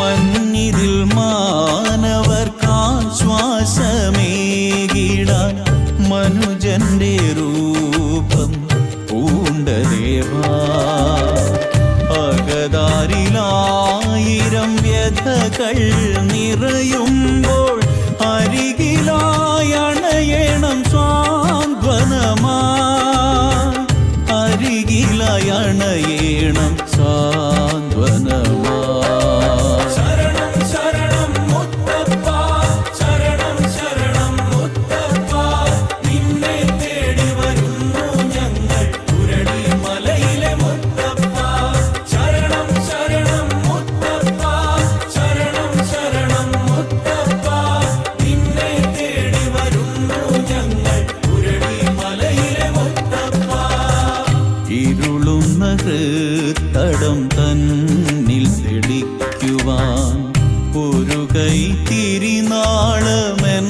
മഞ്ഞിതിൽ മാനവർക്കാശ്വാസമേകിടാൻ മനുജന്റെ രൂപം പൂണ്ടദേവാ അകതാരിലായിരം വ്യഥകൾ നിറയുമ്പോൾ അരികിലായണയണം സ്വാന്തനമാ അരികിലായണയേണം സാന്ത്വനമാ ഹൃത്തടം തന്നിൽ തെളിക്കുവാൻ ഒരു കൈ തിരിനാളമെൻ